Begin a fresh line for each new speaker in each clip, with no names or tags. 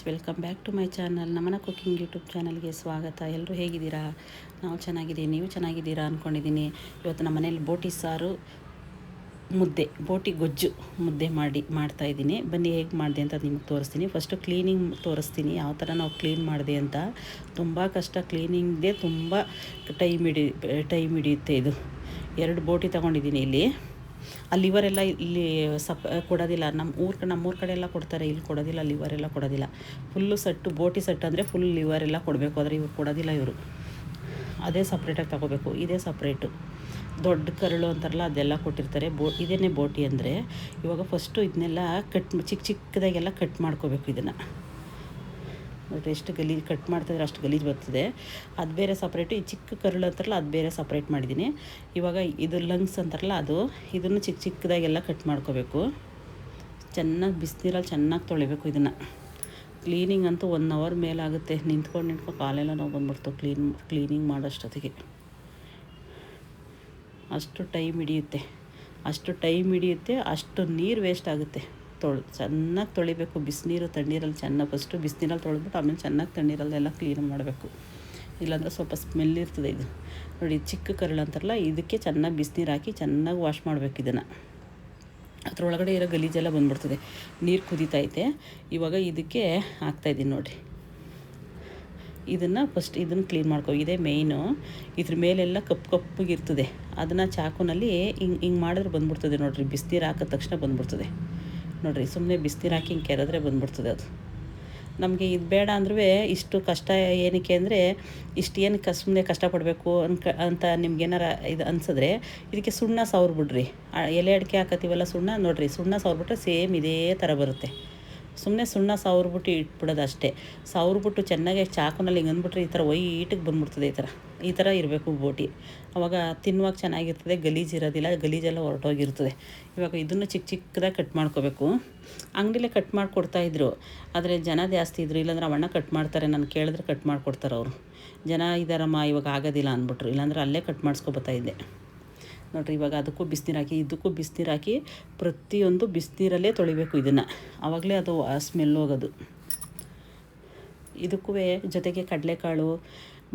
Friends, welcome back to my channel. ನಮ್ಮನ cooking YouTube ಚಾನಲ್ಗೆ ಸ್ವಾಗತ. ಎಲ್ಲರೂ ಹೇಗಿದ್ದೀರಾ? ನಾವು ಚೆನ್ನಾಗಿದ್ದೀನಿ ನೀವು ಚೆನ್ನಾಗಿದ್ದೀರಾ ಅಂದ್ಕೊಂಡಿದ್ದೀನಿ ಇವತ್ತು ನಮ್ಮ ಮನೇಲಿ ಬೋಟಿ ಸಾರು, ಮುದ್ದೆ, ಬೋಟಿ ಗೊಜ್ಜು ಮುದ್ದೆ ಮಾಡಿ ಮಾಡ್ತಾಯಿದ್ದೀನಿ ಬನ್ನಿ ಹೇಗೆ ಮಾಡಿದೆ ಅಂತ ನಿಮಗೆ ತೋರಿಸ್ತೀನಿ. ಫಸ್ಟು ಕ್ಲೀನಿಂಗ್ ತೋರಿಸ್ತೀನಿ. ಯಾವ ಥರ ನಾವು ಕ್ಲೀನ್ ಮಾಡಿದೆ ಅಂತ. ತುಂಬ ಕಷ್ಟ. ಕ್ಲೀನಿಂಗ್ದೇ ತುಂಬ ಟೈಮ್ ಹಿಡಿ, ಟೈಮ್ ಹಿಡಿಯುತ್ತೆ ಇದು. ಎರಡು ಬೋಟಿ ತೊಗೊಂಡಿದ್ದೀನಿ ಇಲ್ಲಿ. ಆ ಲಿವರ್ ಎಲ್ಲ ಇಲ್ಲಿ ಸಪ್, ಕೊಡೋದಿಲ್ಲ. ನಮ್ಮ ಊರ ನಮ್ಮೂರ ಕಡೆ ಎಲ್ಲ ಕೊಡ್ತಾರೆ. ಇಲ್ಲಿ ಕೊಡೋದಿಲ್ಲ ಲಿವರ್ ಎಲ್ಲ ಕೊಡೋದಿಲ್ಲ. ಫುಲ್ಲು ಸಟ್ಟು, ಬೋಟಿ ಸೆಟ್ ಅಂದರೆ ಫುಲ್ ಲಿವರ್ ಎಲ್ಲ ಕೊಡಬೇಕು. ಆದರೆ ಇವ್ರು ಕೊಡೋದಿಲ್ಲ ಇವರು. ಅದೇ ಸಪ್ರೇಟಾಗಿ ತಗೋಬೇಕು. ಇದೇ ಸಪ್ರೇಟು ದೊಡ್ಡ ಕರಳು ಅಂತಾರಲ್ಲ, ಅದೆಲ್ಲ ಕೊಟ್ಟಿರ್ತಾರೆ. ಬೋ ಇದೇನೇ ಬೋಟಿ ಅಂದರೆ ಇವಾಗ ಫಸ್ಟು ಇದನ್ನೆಲ್ಲ ಕಟ್ ಚಿಕ್ಕ ಚಿಕ್ಕದಾಗೆಲ್ಲ ಕಟ್ ಮಾಡ್ಕೋಬೇಕು ಇದನ್ನು. ಎಷ್ಟು ಗಲೀಜು ಕಟ್ ಮಾಡ್ತಿದ್ರೆ ಅಷ್ಟು ಗಲೀಜು ಬರ್ತದೆ. ಅದು ಬೇರೆ ಸಪ್ರೇಟು ಈ ಚಿಕ್ಕ ಕರುಳು ಅಂತಾರಲ್ಲ, ಅದು ಬೇರೆ ಸಪ್ರೇಟ್ ಮಾಡಿದ್ದೀನಿ. ಇವಾಗ ಇದು ಲಂಗ್ಸ್ ಅಂತಾರಲ್ಲ, ಅದು ಇದನ್ನು ಚಿಕ್ಕ ಚಿಕ್ಕದಾಗೆಲ್ಲ ಕಟ್ ಮಾಡ್ಕೋಬೇಕು. ಚೆನ್ನಾಗಿ ಬಿಸಿನೀರಲ್ಲಿ ಚೆನ್ನಾಗಿ ತೊಳಿಬೇಕು ಇದನ್ನು. ಕ್ಲೀನಿಂಗ್ ಅಂತೂ ಒನ್ ಅವರ್ ಮೇಲಾಗುತ್ತೆ ನಿಂತ್ಕೊಂಡು ನಿಂತ್ಕೊಂಡು ಕಾಲೆಲ್ಲ ನೋವು ಬಂದ್ಬಿಡ್ತು ಕ್ಲೀನ್ ಕ್ಲೀನಿಂಗ್ ಮಾಡೋಷ್ಟೊತ್ತಿಗೆ. ಅಷ್ಟು ಟೈಮ್ ಹಿಡಿಯುತ್ತೆ. ಅಷ್ಟು ಟೈಮ್ ಹಿಡಿಯುತ್ತೆ, ಅಷ್ಟು ನೀರು ವೇಸ್ಟ್ ಆಗುತ್ತೆ. ತೊಳೆ, ಚೆನ್ನಾಗಿ ತೊಳಿಬೇಕು. ಬಿಸಿನೀರು, ತಣ್ಣೀರಲ್ಲಿ ಚೆನ್ನಾಗಿ ಫಸ್ಟು ಬಿಸಿನೀರಲ್ಲಿ ತೊಳೆದ್ಬಿಟ್ಟು ಆಮೇಲೆ ಚೆನ್ನಾಗಿ ತಣ್ಣೀರಲ್ಲೆಲ್ಲ ಕ್ಲೀನ್ ಮಾಡಬೇಕು. ಇಲ್ಲಾಂದ್ರೆ ಸ್ವಲ್ಪ ಸ್ಮೆಲ್ ಇರ್ತದೆ ಇದು. ನೋಡಿ, ಚಿಕ್ಕ ಕರಳು ಅಂತಾರಲ್ಲ, ಇದಕ್ಕೆ ಚೆನ್ನಾಗಿ ಬಿಸಿನೀರು ಹಾಕಿ ಚೆನ್ನಾಗಿ ವಾಶ್ ಮಾಡಬೇಕು ಇದನ್ನು. ಅದರೊಳಗಡೆ ಇರೋ ಗಲೀಜೆಲ್ಲ ಬಂದ್ಬಿಡ್ತದೆ. ನೀರು ಕುದೀತೈತೆ. ಇವಾಗ ಇದಕ್ಕೆ ಹಾಕ್ತಾಯಿದ್ದೀನಿ ನೋಡಿ. ಇದನ್ನು ಫಸ್ಟ್ ಇದನ್ನು ಕ್ಲೀನ್ ಮಾಡ್ಕೊ, ಇದೇ ಮೇಯ್ನು ಇದ್ರ ಮೇಲೆಲ್ಲ ಕಪ್ಪು ಕಪ್ಪಗಿರ್ತದೆ. ಅದನ್ನು ಚಾಕುನಲ್ಲಿ ಹಿಂಗೆ ಹಿಂಗೆ ಮಾಡಿದ್ರೆ ಬಂದ್ಬಿಡ್ತದೆ ನೋಡಿರಿ. ಬಿಸಿನೀರು ಹಾಕಿದ ತಕ್ಷಣ ಬಂದ್ಬಿಡ್ತದೆ. ನೋಡಿರಿ ಸುಮ್ಮನೆ ಬಿಸಿನೀರು ಹಾಕಿ ಹಿಂಗೆ ಕೆರೆದ್ರೆ ಬಂದ್ಬಿಡ್ತದೆ ಅದು. ನಮಗೆ ಇದು ಬೇಡ ಅಂದ್ರೂ ಇಷ್ಟು ಕಷ್ಟ ಏನಕ್ಕೆ ಅಂದರೆ, ಇಷ್ಟು ಏನಕ್ಕೆ ಸುಮ್ಮನೆ ಕಷ್ಟಪಡಬೇಕು ಅನ್ಕ, ಅಂತ ನಿಮ್ಗೇನಾರ ಇದು ಅನ್ಸಿದ್ರೆ ಇದಕ್ಕೆ ಸುಣ್ಣ ಸವ್ರ್ಬಿಡ್ರಿ ಎಲೆ ಅಡಿಕೆ ಹಾಕತ್ತೀವಲ್ಲ ಸುಣ್ಣ, ನೋಡಿರಿ ಸುಣ್ಣ ಸವ್ರ್ಬಿಟ್ರೆ ಸೇಮ್ ಇದೇ ಥರ ಬರುತ್ತೆ. ಸುಮ್ಮನೆ ಸುಣ್ಣ ಸವ್ರ್ಬಿಟ್ಟು ಇಟ್ಬಿಡೋದು ಅಷ್ಟೇ ಸವ್ರ್ಬಿಟ್ಟು ಚೆನ್ನಾಗಿ ಚಾಕುನಲ್ಲಿ ಹಿಂಗೆ ಅಂದ್ಬಿಟ್ರೆ ಈ ಥರ ವೈಟಿಗೆ ಬಂದ್ಬಿಡ್ತದೆ ಈ ಥರ ಈ ಥರ ಇರಬೇಕು ಬೋಟಿ. ಅವಾಗ ತಿನ್ನುವಾಗ ಚೆನ್ನಾಗಿರ್ತದೆ, ಗಲೀಜು ಇರೋದಿಲ್ಲ, ಗಲೀಜೆಲ್ಲ ಹೊರಟೋಗಿರ್ತದೆ. ಇವಾಗ ಇದನ್ನು ಚಿಕ್ಕ ಚಿಕ್ಕದಾಗಿ ಕಟ್ ಮಾಡ್ಕೋಬೇಕು. ಅಂಗಡಿಲೇ ಕಟ್ ಮಾಡಿಕೊಡ್ತಾಯಿದ್ರು ಆದರೆ ಜನ ಜಾಸ್ತಿ ಇದ್ರು. ಇಲ್ಲಾಂದ್ರೆ ಅವಣ್ಣ ಕಟ್ ಮಾಡ್ತಾರೆ, ನಾನು ಕೇಳಿದ್ರೆ ಕಟ್ ಮಾಡಿಕೊಡ್ತಾರೆ ಅವರು. ಜನ ಇದ್ದಾರಮ್ಮ ಇವಾಗ ಆಗೋದಿಲ್ಲ ಅಂದ್ಬಿಟ್ರು. ಇಲ್ಲಾಂದ್ರೆ ಅಲ್ಲೇ ಕಟ್ ಮಾಡಿಸ್ಕೊಬತ್ತಾ ನೋಡಿರಿ, ಇವಾಗ ಅದಕ್ಕೂ ಬಿಸಿನೀರು ಹಾಕಿ, ಇದಕ್ಕೂ ಬಿಸಿನೀರು ಹಾಕಿ ಪ್ರತಿಯೊಂದು ಬಿಸಿನೀರಲ್ಲೇ ತೊಳಿಬೇಕು ಇದನ್ನು. ಆವಾಗಲೇ ಅದು ಸ್ಮೆಲ್ ಹೋಗೋದು. ಇದಕ್ಕೂ ಜೊತೆಗೆ ಕಡಲೆಕಾಳು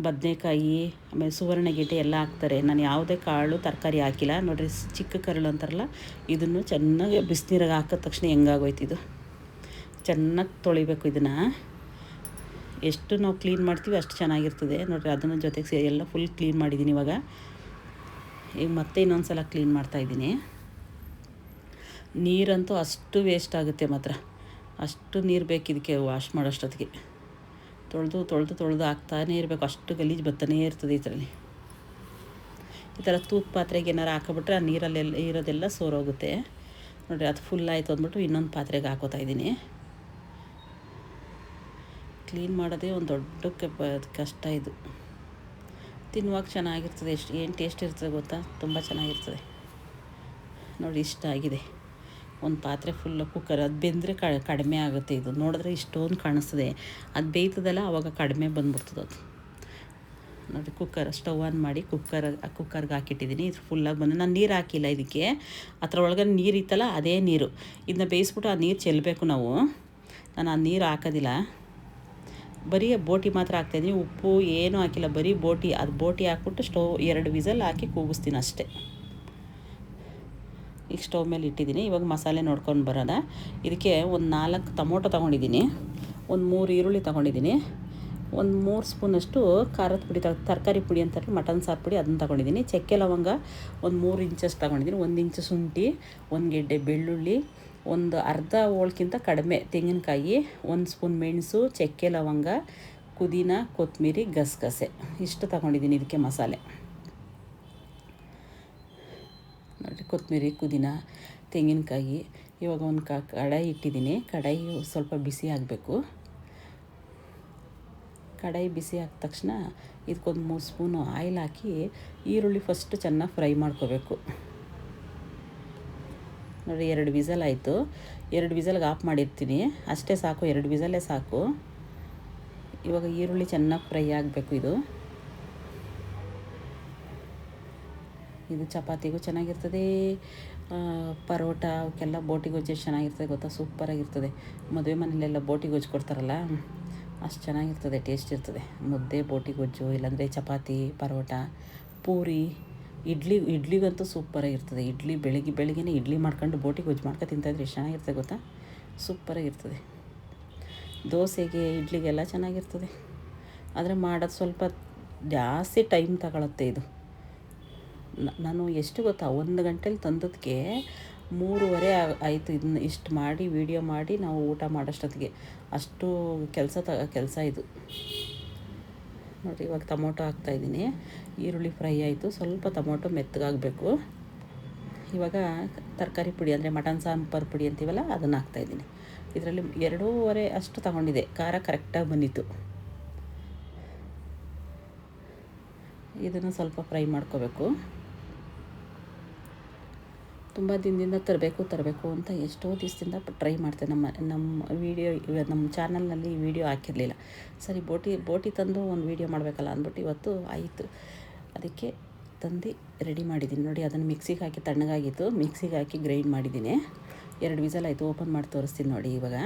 ಬದನೆಕಾಯಿ, ಆಮೇಲೆ ಸುವರ್ಣಗೆಡ್ಡೆ ಎಲ್ಲ ಹಾಕ್ತಾರೆ. ನಾನು ಯಾವುದೇ ಕಾಳು, ತರಕಾರಿ ಹಾಕಿಲ್ಲ. ನೋಡಿರಿ ಚಿಕ್ಕ ಕರಳು ಅಂತಾರಲ್ಲ, ಇದನ್ನು ಚೆನ್ನಾಗಿ ಬಿಸಿನೀರಾಗ ಹಾಕಿದ ತಕ್ಷಣ ಹೆಂಗಾಗೋಯ್ತಿದು ಚೆನ್ನಾಗಿ ತೊಳಿಬೇಕು ಇದನ್ನು. ಎಷ್ಟು ನಾವು ಕ್ಲೀನ್ ಮಾಡ್ತೀವಿ ಅಷ್ಟು ಚೆನ್ನಾಗಿರ್ತದೆ. ನೋಡಿರಿ ಅದನ್ನು ಜೊತೆಗೆ ಎಲ್ಲ ಫುಲ್ ಕ್ಲೀನ್ ಮಾಡಿದ್ದೀನಿ ಇವಾಗ. ಈಗ ಮತ್ತೆ ಇನ್ನೊಂದು ಸಲ ಕ್ಲೀನ್ ಮಾಡ್ತಾಯಿದ್ದೀನಿ ನೀರಂತೂ ಅಷ್ಟು ವೇಸ್ಟ್ ಆಗುತ್ತೆ ಮಾತ್ರ. ಅಷ್ಟು ನೀರು ಬೇಕಿದಕ್ಕೆ ವಾಶ್ ಮಾಡೋಷ್ಟೊತ್ತಿಗೆ. ತೊಳೆದು ತೊಳೆದು ತೊಳೆದು ಹಾಕ್ತಾನೇ ಇರಬೇಕು. ಅಷ್ಟು ಗಲೀಜು ಬರ್ತಾನೇ ಇರ್ತದೆ ಇದರಲ್ಲಿ. ಈ ಥರ ತೂತ್ ಪಾತ್ರೆಗೆ ಏನಾರು ಹಾಕೊಬಿಟ್ರೆ ಆ ನೀರಲ್ಲೆಲ್ಲ ಇರೋದೆಲ್ಲ ಸೋರೋಗುತ್ತೆ. ನೋಡಿರಿ ಅದು ಫುಲ್ ಆಯಿತು ಅಂದ್ಬಿಟ್ಟು ಇನ್ನೊಂದು ಪಾತ್ರೆಗೆ ಹಾಕೋತಾ ಇದ್ದೀನಿ. ಕ್ಲೀನ್ ಮಾಡೋದೇ ಒಂದು ದೊಡ್ಡ ಕಷ್ಟ ಇದು. ತಿನ್ನುವಾಗ ಚೆನ್ನಾಗಿರ್ತದೆ. ಎಷ್ಟು, ಏನು ಟೇಸ್ಟ್ ಇರ್ತದೆ ಗೊತ್ತಾ? ತುಂಬ ಚೆನ್ನಾಗಿರ್ತದೆ. ನೋಡಿ ಇಷ್ಟ ಆಗಿದೆ ಒಂದು ಪಾತ್ರೆ ಫುಲ್ ಕುಕ್ಕರ್ ಅದು ಬೆಂದರೆ ಕಡಿಮೆ ಆಗುತ್ತೆ ಇದು. ನೋಡಿದ್ರೆ ಇಷ್ಟೊಂದು ಕಾಣಿಸ್ತದೆ. ಅದು ಬೇಯ್ತದಲ್ಲ ಆವಾಗ ಕಡಿಮೆ ಬಂದ್ಬಿಡ್ತದೆ ಅದು. ನೋಡಿ ಕುಕ್ಕರ್ ಸ್ಟವ್ ಆನ್ ಮಾಡಿ ಕುಕ್ಕರ್ ಕುಕ್ಕರ್ಗೆ ಹಾಕಿಟ್ಟಿದ್ದೀನಿ ಇದು ಫುಲ್ಲಾಗಿ ಬಂದು ನಾನು ನೀರು ಹಾಕಿಲ್ಲ ಇದಕ್ಕೆ. ಅದರ ಒಳಗೆ ನೀರು ಇತ್ತಲ್ಲ, ಅದೇ ನೀರು. ಇದನ್ನ ಬೇಯಿಸ್ಬಿಟ್ಟು ಆ ನೀರು ಚೆಲ್ಲಬೇಕು ನಾವು. ನಾನು ಆ ನೀರು ಹಾಕೋದಿಲ್ಲ. ಬರೀ ಬೋಟಿ ಮಾತ್ರ ಹಾಕ್ತಾಯಿದ್ದೀನಿ ಉಪ್ಪು ಏನೂ ಹಾಕಿಲ್ಲ. ಬರೀ ಬೋಟಿ ಅದು ಬೋಟಿ ಹಾಕ್ಬಿಟ್ಟು ಸ್ಟವ್ ಎರಡು ವಿಸಲ್ ಹಾಕಿ ಕೂಗಿಸ್ತೀನಿ ಅಷ್ಟೇ. ಈಗ ಸ್ಟವ್ ಮೇಲೆ ಇಟ್ಟಿದ್ದೀನಿ. ಇವಾಗ ಮಸಾಲೆ ನೋಡ್ಕೊಂಡು ಬರೋದ ಇದಕ್ಕೆ ಒಂದು ನಾಲ್ಕು ಟೊಮೊಟೊ ತೊಗೊಂಡಿದ್ದೀನಿ. ಒಂದು ಮೂರು ಈರುಳ್ಳಿ ತೊಗೊಂಡಿದ್ದೀನಿ. ಒಂದು ಮೂರು ಸ್ಪೂನಷ್ಟು ಖಾರದ ಪುಡಿ ತರಕಾರಿ ಪುಡಿ ಅಂತಾರೆ ಮಟನ್ ಸಾರು ಪುಡಿ ಅದನ್ನು ತೊಗೊಂಡಿದ್ದೀನಿ. ಚಕ್ಕೆ ಲವಂಗ ಒಂದು ಮೂರು ಇಂಚಷ್ಟು ತೊಗೊಂಡಿದ್ದೀನಿ. ಒಂದು ಇಂಚು ಶುಂಠಿ, ಒಂದು ಗೆಡ್ಡೆ ಬೆಳ್ಳುಳ್ಳಿ, ಒಂದು ಅರ್ಧ ಹೋಳ್ಕಿಂತ ಕಡಿಮೆ ತೆಂಗಿನಕಾಯಿ, ಒಂದು ಸ್ಪೂನ್ ಮೆಣಸು, ಚಕ್ಕೆ ಲವಂಗ, ಪುದೀನ ಕೊತ್ತಂಬರಿ ಗಸಗಸೆ. ಇಷ್ಟು ತೊಗೊಂಡಿದ್ದೀನಿ ಇದಕ್ಕೆ ಮಸಾಲೆ ನೋಡಿ ಕೊತ್ತಂಬರಿ, ಪುದೀನ, ತೆಂಗಿನಕಾಯಿ, ಇವಾಗ ಒಂದು ಕ ಕಡಾಯಿ ಇಟ್ಟಿದ್ದೀನಿ. ಕಡಾಯಿ ಸ್ವಲ್ಪ ಬಿಸಿ ಆಗಬೇಕು. ಕಡಾಯಿ ಬಿಸಿ ಆದ ತಕ್ಷಣ ಇದಕ್ಕೊಂದು ಮೂರು ಸ್ಪೂನು ಆಯಿಲ್ ಹಾಕಿ ಈರುಳ್ಳಿ ಫಸ್ಟ್ ಚೆನ್ನಾಗಿ ಫ್ರೈ ಮಾಡ್ಕೋಬೇಕು. ನೋಡಿ, ಎರಡು ವಿಸಲ್ ಆಯಿತು. ಎರಡು ವಿಸಲ್ಗೆ ಆಫ್ ಮಾಡಿರ್ತೀನಿ. ಅಷ್ಟೇ ಸಾಕು, ಎರಡು ವಿಸಲ್ಲೇ ಸಾಕು. ಇವಾಗ ಈರುಳ್ಳಿ ಚೆನ್ನಾಗಿ ಫ್ರೈ ಆಗಬೇಕು ಇದು. ಇದು ಚಪಾತಿಗೂ ಚೆನ್ನಾಗಿರ್ತದೆ. ಪರೋಟ, ಅವಕ್ಕೆಲ್ಲ ಬೋಟಿ ಗೊಜ್ಜು ಚೆನ್ನಾಗಿರ್ತದೆ ಗೊತ್ತಾ? ಸೂಪರಾಗಿರ್ತದೆ ಮದುವೆ ಮನೇಲೆಲ್ಲ ಬೋಟಿ ಗೊಜ್ಜು ಕೊಡ್ತಾರಲ್ಲ? ಅಷ್ಟು ಚೆನ್ನಾಗಿರ್ತದೆ ಟೇಸ್ಟ್ ಇರ್ತದೆ. ಮುದ್ದೆ ಬೋಟಿ ಗೊಜ್ಜು ಇಲ್ಲಾಂದರೆ ಚಪಾತಿ, ಪರೋಟ, ಪೂರಿ, ಇಡ್ಲಿ, ಇಡ್ಲಿಗಂತೂ ಸೂಪರಾಗಿರ್ತದೆ ಇಡ್ಲಿ ಬೆಳಿಗ್ಗೆ, ಬೆಳಿಗ್ಗೆನೇ ಇಡ್ಲಿ ಮಾಡ್ಕೊಂಡು ಬೋಟಿ ಗೊಜ್ಜು ಮಾಡ್ಕೊಂಡು ತಿಂತಾಯಿದ್ರೆ ಎಷ್ಟು ಚೆನ್ನಾಗಿರ್ತದೆ ಗೊತ್ತಾ? ಸೂಪರಾಗಿರ್ತದೆ ದೋಸೆಗೆ, ಇಡ್ಲಿಗೆಲ್ಲ ಚೆನ್ನಾಗಿರ್ತದೆ. ಆದರೆ ಮಾಡೋದು ಸ್ವಲ್ಪ ಜಾಸ್ತಿ ಟೈಮ್ ತಗೊಳತ್ತೆ ಇದು. ನಾನು ಎಷ್ಟು ಗೊತ್ತಾ, ಒಂದು ಗಂಟೆಲಿ ತಂದದಕ್ಕೆ ಮೂರುವರೆ ಆಯಿತು ಇದನ್ನ ಇಷ್ಟು ಮಾಡಿ ವಿಡಿಯೋ ಮಾಡಿ ನಾವು ಊಟ ಮಾಡೋಷ್ಟೊತ್ತಿಗೆ. ಅಷ್ಟು ಕೆಲಸ ತ, ಕೆಲಸ ಇದು. ನೋಡಿ, ಇವಾಗ ಟೊಮೊಟೊ ಹಾಕ್ತಾಯಿದ್ದೀನಿ ಈರುಳ್ಳಿ ಫ್ರೈ ಆಯಿತು. ಸ್ವಲ್ಪ ಟೊಮೊಟೊ ಮೆತ್ತಗಾಗಬೇಕು. ಇವಾಗ ತರಕಾರಿ ಪುಡಿ ಅಂದರೆ ಮಟನ್ ಸಾಂಬಾರು ಪುಡಿ ಅಂತೀವಲ್ಲ, ಅದನ್ನು ಹಾಕ್ತಾಯಿದ್ದೀನಿ ಇದರಲ್ಲಿ ಎರಡೂವರೆ ಅಷ್ಟು ತಗೊಂಡಿದೆ. ಖಾರ ಕರೆಕ್ಟಾಗಿ ಬಂದಿತ್ತು. ಇದನ್ನು ಸ್ವಲ್ಪ ಫ್ರೈ ಮಾಡ್ಕೋಬೇಕು. ತುಂಬ ದಿನದಿಂದ ತರಬೇಕು ತರಬೇಕು ಅಂತ ಎಷ್ಟೋ ದಿವಸದಿಂದ ಟ್ರೈ ಮಾಡ್ತೇನೆ. ನಮ್ಮ ನಮ್ಮ ವೀಡಿಯೋ, ನಮ್ಮ ಚಾನಲ್ನಲ್ಲಿ ವೀಡಿಯೋ ಹಾಕಿರಲಿಲ್ಲ. ಸರಿ, ಬೋಟಿ ಬೋಟಿ ತಂದು ಒಂದು ವೀಡಿಯೋ ಮಾಡಬೇಕಲ್ಲ ಅಂದ್ಬಿಟ್ಟು ಇವತ್ತು ಆಯಿತು. ಅದಕ್ಕೆ ತಂದು ರೆಡಿ ಮಾಡಿದ್ದೀನಿ. ನೋಡಿ, ಅದನ್ನು ಮಿಕ್ಸಿಗೆ ಹಾಕಿ ತಣ್ಣಗಾಗಿತ್ತು. ಮಿಕ್ಸಿಗೆ ಹಾಕಿ ಗ್ರೈಂಡ್ ಮಾಡಿದ್ದೀನಿ. ಎರಡು ವಿಸಲ್ ಆಯಿತು. ಓಪನ್ ಮಾಡಿ ತೋರಿಸ್ತೀನಿ ನೋಡಿ ಇವಾಗ.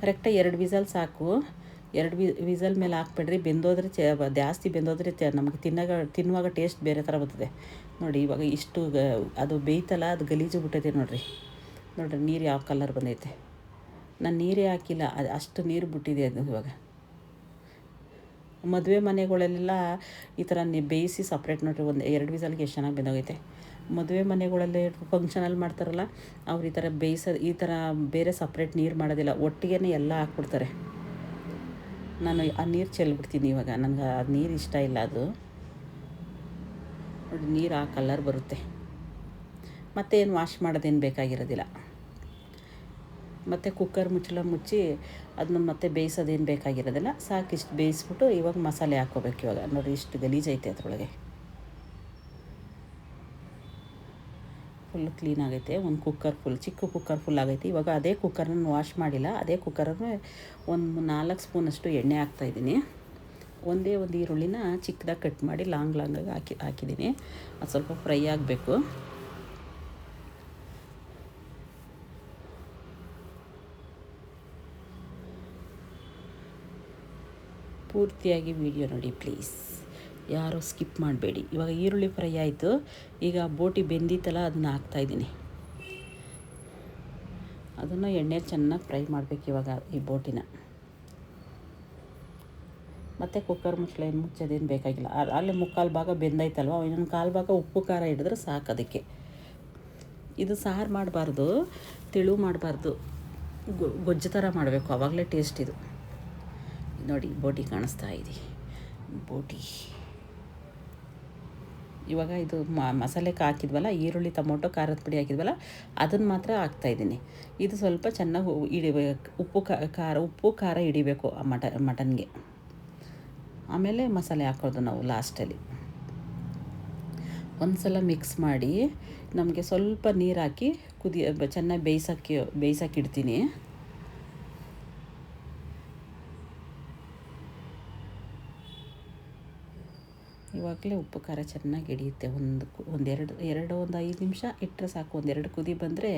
ಕರೆಕ್ಟಾಗಿ ಎರಡು ವಿಸಲ್ ಸಾಕು. ಎರಡು ವಿಸಲ್ ಮೇಲೆ ಹಾಕ್ಬೇಡ್ರಿ, ಬೆಂದೋದ್ರೆ ಜಾಸ್ತಿ ಬೆಂದೋದ್ರೆ ನಮಗೆ ತಿನ್ನಾಗ, ತಿನ್ನುವಾಗ ಟೇಸ್ಟ್ ಬೇರೆ ಥರ ಬರ್ತದೆ. ನೋಡಿ ಇವಾಗ ಇಷ್ಟು ಅದು ಬೇಯ್ತಲ್ಲ, ಅದು ಗಲೀಜು ಬಿಟ್ಟೈತೆ ನೋಡಿರಿ. ನೋಡಿರಿ, ನೀರು ಯಾವ ಕಲರ್ ಬಂದೈತೆ. ನಾನು ನೀರೇ ಹಾಕಿಲ್ಲ, ಅದು ಅಷ್ಟು ನೀರು ಬಿಟ್ಟಿದೆ ಅದು ಇವಾಗ. ಮದುವೆ ಮನೆಗಳಲ್ಲೆಲ್ಲ ಈ ಥರ ಬೇಯಿಸಿ ಸಪ್ರೇಟ್ ನೋಡಿರಿ, ಒಂದು ಎರಡು ವಿಸಲ್ಗೆ ಎಷ್ಟು ಚೆನ್ನಾಗಿ ಬೆಂದೋಗೈತೆ. ಮದುವೆ ಮನೆಗಳಲ್ಲಿ ಫಂಕ್ಷನಲ್ಲಿ ಮಾಡ್ತಾರಲ್ಲ, ಅವ್ರು ಈ ಥರ ಬೇಯಿಸೋದು, ಈ ಥರ ಬೇರೆ ಸಪ್ರೇಟ್ ನೀರು ಮಾಡೋದಿಲ್ಲ ಒಟ್ಟಿಗೆ ಎಲ್ಲ ಹಾಕ್ಬಿಡ್ತಾರೆ. ನಾನು ಆ ನೀರು ಚೆಲ್ಬಿಡ್ತೀನಿ ಇವಾಗ. ನನಗೆ ಆ ನೀರು ಇಷ್ಟ ಇಲ್ಲ ಅದು. ನೋಡಿ, ನೀರು ಆ ಕಲರ್ ಬರುತ್ತೆ. ಮತ್ತೆ ಏನು ವಾಶ್ ಮಾಡೋದೇನು ಬೇಕಾಗಿರೋದಿಲ್ಲ. ಮತ್ತು ಕುಕ್ಕರ್ ಮುಚ್ಚಳ ಮುಚ್ಚಿ ಅದನ್ನ ಮತ್ತೆ ಬೇಯಿಸೋದೇನು ಬೇಕಾಗಿರೋದಿಲ್ಲ. ಸಾಕಿಷ್ಟು ಬೇಯಿಸ್ಬಿಟ್ಟು ಇವಾಗ ಮಸಾಲೆ ಹಾಕ್ಕೋಬೇಕು ಇವಾಗ. ನೋಡಿ ಇಷ್ಟು ಗಲೀಜೈತೆ ಅದರೊಳಗೆ. ಫುಲ್ ಕ್ಲೀನ್ ಆಗೈತೆ. ಒಂದು ಕುಕ್ಕರ್ ಫುಲ್ ಚಿಕ್ಕ ಕುಕ್ಕರ್ ಫುಲ್ ಆಗೈತೆ. ಇವಾಗ ಅದೇ ಕುಕ್ಕರನ್ನು ವಾಶ್ ಮಾಡಿಲ್ಲ. ಅದೇ ಕುಕ್ಕರನ್ನು ಒಂದು ನಾಲ್ಕು ಸ್ಪೂನಷ್ಟು ಎಣ್ಣೆ ಹಾಕ್ತಾಯಿದ್ದೀನಿ ಒಂದೇ ಒಂದು ಈರುಳ್ಳಿನ ಚಿಕ್ಕದಾಗಿ ಕಟ್ ಮಾಡಿ ಲಾಂಗ್ ಲಾಂಗಾಗಿ ಹಾಕಿ, ಹಾಕಿದ್ದೀನಿ. ಅದು ಸ್ವಲ್ಪ ಫ್ರೈ ಆಗಬೇಕು. ಪೂರ್ತಿಯಾಗಿ ವಿಡಿಯೋ ನೋಡಿ ಪ್ಲೀಸ್ ಯಾರು ಸ್ಕಿಪ್ ಮಾಡಬೇಡಿ. ಇವಾಗ ಈರುಳ್ಳಿ ಫ್ರೈ ಆಯಿತು. ಈಗ ಬೋಟಿ ಬೆಂದಿತ್ತಲ್ಲ, ಅದನ್ನ ಹಾಕ್ತಾಯಿದ್ದೀನಿ ಅದನ್ನು ಎಣ್ಣೆಲಿ ಚೆನ್ನಾಗಿ ಫ್ರೈ ಮಾಡಬೇಕು ಇವಾಗ ಈ ಬೋಟಿನ. ಮತ್ತು ಕುಕ್ಕರ್ ಮುಚ್ಚಲ ಏನು ಮುಚ್ಚೋದೇನು ಬೇಕಾಗಿಲ್ಲ. ಅಲ್ಲಿ ಅಲ್ಲೇ ಮುಕ್ಕಾಲು ಭಾಗ ಬೆಂದೈತಲ್ವ ಇನ್ನೊಂದು ಕಾಲು ಭಾಗ ಉಪ್ಪು ಖಾರ ಹಿಡಿದ್ರೆ ಸಾಕು ಅದಕ್ಕೆ. ಇದು ಸಾರು ಮಾಡಬಾರ್ದು, ತಿಳು ಮಾಡಬಾರ್ದು. ಗೊಜ್ಜು ಥರ ಮಾಡಬೇಕು. ಆವಾಗಲೇ ಟೇಸ್ಟ್ ಇದು. ನೋಡಿ, ಬೋಟಿ ಕಾಣಿಸ್ತಾ ಇದೆ. ಬೋಟಿ. ಇವಾಗ ಇದು ಮಸಾಲೆಗೆ ಹಾಕಿದ್ವಲ್ಲ, ಈರುಳ್ಳಿ, ಟೊಮೊಟೊ, ಖಾರದ ಪುಡಿ ಹಾಕಿದ್ವಲ್ಲ ಅದನ್ನು ಮಾತ್ರ ಹಾಕ್ತಾಯಿದ್ದೀನಿ ಇದು ಸ್ವಲ್ಪ ಚೆನ್ನಾಗಿ ಹಿಡಿ ಉಪ್ಪು ಖಾರ ಉಪ್ಪು, ಖಾರ ಹಿಡಿಬೇಕು ಆ ಮಟ, ಮಟನ್ಗೆ. ಆಮೇಲೆ ಮಸಾಲೆ ಹಾಕೋದು ನಾವು ಲಾಸ್ಟಲ್ಲಿ. ಒಂದು ಸಲ ಮಿಕ್ಸ್ ಮಾಡಿ ನಮಗೆ ಸ್ವಲ್ಪ ನೀರು ಹಾಕಿ ಕುದಿ ಚೆನ್ನಾಗಿ ಬೇಯಿಸೋಕ್ಕೆ ಬೇಯಿಸೋಕೆ ಇಡ್ತೀನಿ. ಇವಾಗಲೇ ಉಪ್ಪು, ಖಾರ ಚೆನ್ನಾಗಿ ಹಿಡಿಯುತ್ತೆ ಒಂದು ಒಂದೆರಡು, ಎರಡು ಒಂದು ಐದು ನಿಮಿಷ ಇಟ್ಟರೆ ಸಾಕು. ಒಂದೆರಡು ಕುದಿ ಬಂದರೆ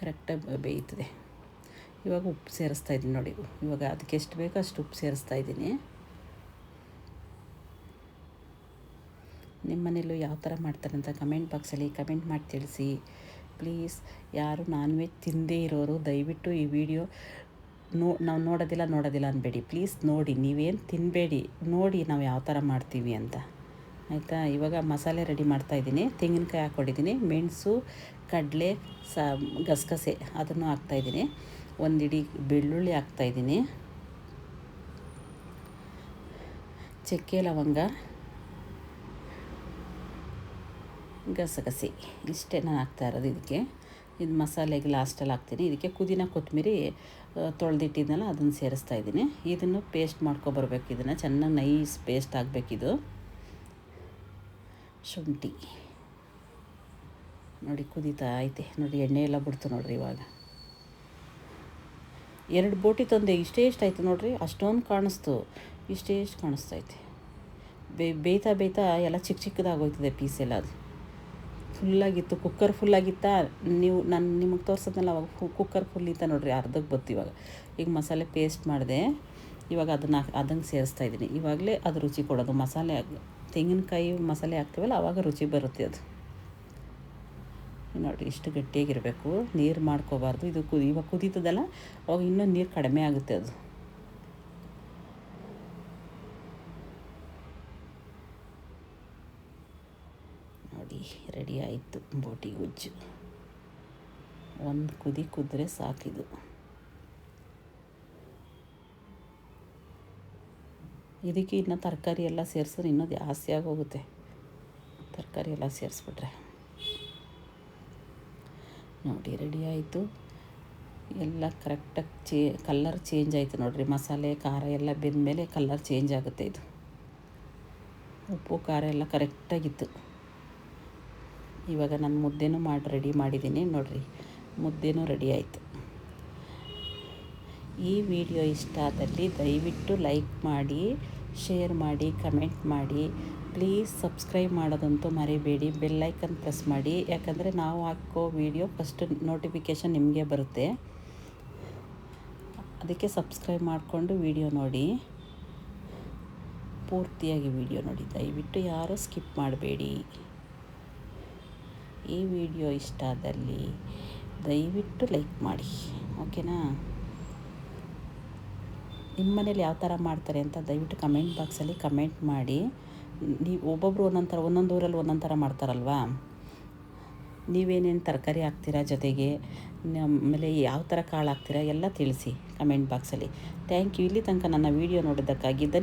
ಕರೆಕ್ಟಾಗಿ ಬೇಯ್ತದೆ. ಇವಾಗ ಉಪ್ಪು ಸೇರಿಸ್ತಾ ಇದ್ದೀನಿ ನೋಡಿ. ಇವಾಗ ಅದಕ್ಕೆ ಎಷ್ಟು ಬೇಕೋ ಅಷ್ಟು ಉಪ್ಪು ಸೇರಿಸ್ತಾ ಇದ್ದೀನಿ. ನಿಮ್ಮ ಮನೇಲೂ ಯಾವ ಥರ ಮಾಡ್ತಾರೆ ಅಂತ ಕಮೆಂಟ್ ಬಾಕ್ಸಲ್ಲಿ ಕಮೆಂಟ್ ಮಾಡಿ ತಿಳಿಸಿ. ಪ್ಲೀಸ್, ಯಾರು ನಾನ್ ವೆಜ್ ತಿಂದೇ ಇರೋರು, ದಯವಿಟ್ಟು ಈ ವಿಡಿಯೋ ನೋ, ನಾವು ನೋಡೋದಿಲ್ಲ ನೋಡೋದಿಲ್ಲ ಅನ್ಬೇಡಿ. ಪ್ಲೀಸ್ ನೋಡಿ, ನೀವೇನು ತಿನ್ನಬೇಡಿ ನೋಡಿ ನಾವು ಯಾವ ಥರ ಮಾಡ್ತೀವಿ ಅಂತ. ಆಯಿತಾ? ಇವಾಗ ಮಸಾಲೆ ರೆಡಿ ಮಾಡ್ತಾಯಿದ್ದೀನಿ ತೆಂಗಿನಕಾಯಿ ಹಾಕ್ಕೊಂಡಿದ್ದೀನಿ. ಮೆಣಸು, ಕಡಲೆ ಸ ಗಸಗಸೆ ಅದನ್ನು ಹಾಕ್ತಾಯಿದ್ದೀನಿ ಒಂದಿಡಿ ಬೆಳ್ಳುಳ್ಳಿ ಹಾಕ್ತಾಯಿದ್ದೀನಿ ಚಕ್ಕೆ, ಲವಂಗ, ಗಸಗಸೆ ಇಷ್ಟೇ ನಾನು ಹಾಕ್ತಾ ಇರೋದು ಇದಕ್ಕೆ. ಇದು ಮಸಾಲೆಗೆ ಲಾಸ್ಟಲ್ಲಿ ಹಾಕ್ತೀನಿ. ಇದಕ್ಕೆ ಪುದೀನ, ಕೊತ್ತಂಬರಿ ತೊಳೆದಿಟ್ಟಿದ್ನಲ್ಲ, ಅದನ್ನು ಸೇರಿಸ್ತಾ ಇದ್ದೀನಿ. ಇದನ್ನು ಪೇಸ್ಟ್ ಮಾಡ್ಕೊಬರ್ಬೇಕು ಇದನ್ನು. ಚೆನ್ನಾಗಿ ನೈಸ್ ಪೇಸ್ಟ್ ಆಗಬೇಕಿದು. ಶುಂಠಿ. ನೋಡಿ ಕುದೀತಾ ಐತೆ. ನೋಡಿ ಎಣ್ಣೆ ಎಲ್ಲ ಬಿಡ್ತು ನೋಡ್ರಿ ಇವಾಗ. ಎರಡು ಬೋಟಿ ತಂದೆ, ಇಷ್ಟೇ ಇಷ್ಟಾಯ್ತು ನೋಡ್ರಿ. ಅಷ್ಟೊಂದು ಕಾಣಿಸ್ತು. ಇಷ್ಟೇ ಇಷ್ಟು ಕಾಣಿಸ್ತೈತೆ ಬೇ, ಬೇಯ್ತಾ ಬೇಯ್ತಾ ಎಲ್ಲ ಚಿಕ್ಕ ಚಿಕ್ಕದಾಗೋಯ್ತದೆ ಪೀಸ್ ಎಲ್ಲ ಅದು. ಫುಲ್ಲಾಗಿತ್ತು ಕುಕ್ಕರ್ ಫುಲ್ಲಾಗಿತ್ತಾ ನೀವು, ನಾನು ನಿಮಗೆ ತೋರ್ಸೋದ್ನಲ್ಲ, ಅವಾಗ ಕುಕ್ಕರ್ ಫುಲ್ ಇತ್ತ ನೋಡ್ರಿ ಅರ್ಧಕ್ಕೆ ಬತ್ತು ಇವಾಗ. ಈಗ ಮಸಾಲೆ ಪೇಸ್ಟ್ ಮಾಡಿದೆ. ಇವಾಗ ಅದನ್ನು ಅದನ್ನು ಸೇರಿಸ್ತಾ ಇದ್ದೀನಿ. ಇವಾಗಲೇ ಅದು ರುಚಿ ಕೊಡೋದು. ಮಸಾಲೆ ತೆಂಗಿನಕಾಯಿ ಮಸಾಲೆ ಹಾಕ್ತೀವಲ್ಲ ಆವಾಗ ರುಚಿ ಬರುತ್ತೆ ಅದು. ನೋಡಿ, ಇಷ್ಟು ಗಟ್ಟಿಯಾಗಿರಬೇಕು. ನೀರು ಮಾಡ್ಕೋಬಾರ್ದು. ಇದು ಕುದಿ, ಇವಾಗ ಕುದೀತದಲ್ಲ, ಅವಾಗ ಇನ್ನೂ ನೀರು ಕಡಿಮೆ ಆಗುತ್ತೆ ಅದು. ನೋಡಿ, ರೆಡಿ ಆಯಿತು ಬೋಟಿ ಗೊಜ್ಜು. ಒಂದು ಕುದಿ ಕುದ್ರೆ ಸಾಕಿದು ಇದಕ್ಕೆ ಇನ್ನು ತರಕಾರಿ ಎಲ್ಲ ಸೇರಿಸಿದ್ರೆ ಇನ್ನೂ ಜಾಸ್ತಿ ಆಗೋಗುತ್ತೆ. ತರಕಾರಿ ಎಲ್ಲ ಸೇರಿಸ್ಬಿಟ್ರೆ. ನೋಡಿ ರೆಡಿ ಆಯಿತು. ಎಲ್ಲ ಕರೆಕ್ಟಾಗಿ ಚೇ ಕಲ್ಲರ್ ಚೇಂಜ್ ಆಯಿತು ನೋಡಿರಿ. ಮಸಾಲೆ, ಖಾರ ಎಲ್ಲ ಬೆಂದಮೇಲೆ ಕಲ್ಲರ್ ಚೇಂಜ್ ಆಗುತ್ತೆ ಇದು. ಉಪ್ಪು, ಖಾರ ಎಲ್ಲ ಕರೆಕ್ಟಾಗಿತ್ತು ಇವಾಗ ನಾನು ಮುದ್ದೆನೂ ಮಾಡಿ ರೆಡಿ ಮಾಡಿದ್ದೀನಿ ನೋಡಿರಿ. ಮುದ್ದೆನೂ ರೆಡಿ ಆಯಿತು. ಈ ವಿಡಿಯೋ ಇಷ್ಟ ಆದಲ್ಲಿ ದಯವಿಟ್ಟು ಲೈಕ್ ಮಾಡಿ. ಶೇರ್ ಮಾಡಿ ಕಮೆಂಟ್ ಮಾಡಿ ಪ್ಲೀಸ್ ಸಬ್ಸ್ಕ್ರೈಬ್ ಮಾಡೋದಂತೂ ಮರಿಬೇಡಿ. ಬೆಲ್ಲೈಕನ್ ಪ್ರೆಸ್ ಮಾಡಿ. ಯಾಕಂದರೆ ನಾವು ಹಾಕೋ ವಿಡಿಯೋ ಫಸ್ಟ್ ನೋಟಿಫಿಕೇಷನ್ ನಿಮಗೆ ಬರುತ್ತೆ. ಅದಕ್ಕೆ ಸಬ್ಸ್ಕ್ರೈಬ್ ಮಾಡಿಕೊಂಡು ವಿಡಿಯೋ ನೋಡಿ. ಪೂರ್ತಿಯಾಗಿ ವಿಡಿಯೋ ನೋಡಿ. ದಯವಿಟ್ಟು ಯಾರೂ ಸ್ಕಿಪ್ ಮಾಡಬೇಡಿ. ಈ ವಿಡಿಯೋ ಇಷ್ಟ ಆದಲ್ಲಿ ದಯವಿಟ್ಟು ಲೈಕ್ ಮಾಡಿ. ಓಕೆನಾ ನಿಮ್ಮ ಮನೇಲಿ ಯಾವ ಥರ ಮಾಡ್ತಾರೆ ಅಂತ ದಯವಿಟ್ಟು ಕಮೆಂಟ್ ಬಾಕ್ಸಲ್ಲಿ ಕಮೆಂಟ್ ಮಾಡಿ. ನೀವು ಒಬ್ಬೊಬ್ಬರು ಒಂದೊಂದು ಥರ, ಒಂದೊಂದು ಊರಲ್ಲಿ ಒಂದೊಂದು ಥರ ಮಾಡ್ತಾರಲ್ವಾ? ನೀವೇನೇನು ತರಕಾರಿ ಹಾಕ್ತೀರಾ ಜೊತೆಗೆ? ಆಮೇಲೆ ಯಾವ ಥರ ಕಾಳು ಹಾಕ್ತೀರಾ ಎಲ್ಲ ತಿಳಿಸಿ ಕಮೆಂಟ್ ಬಾಕ್ಸಲ್ಲಿ ಥ್ಯಾಂಕ್ ಯು ಇಲ್ಲಿ ತನಕ ನನ್ನ ವೀಡಿಯೋ ನೋಡಿದ್ದಕ್ಕಾಗಿ ಧನ್ಯ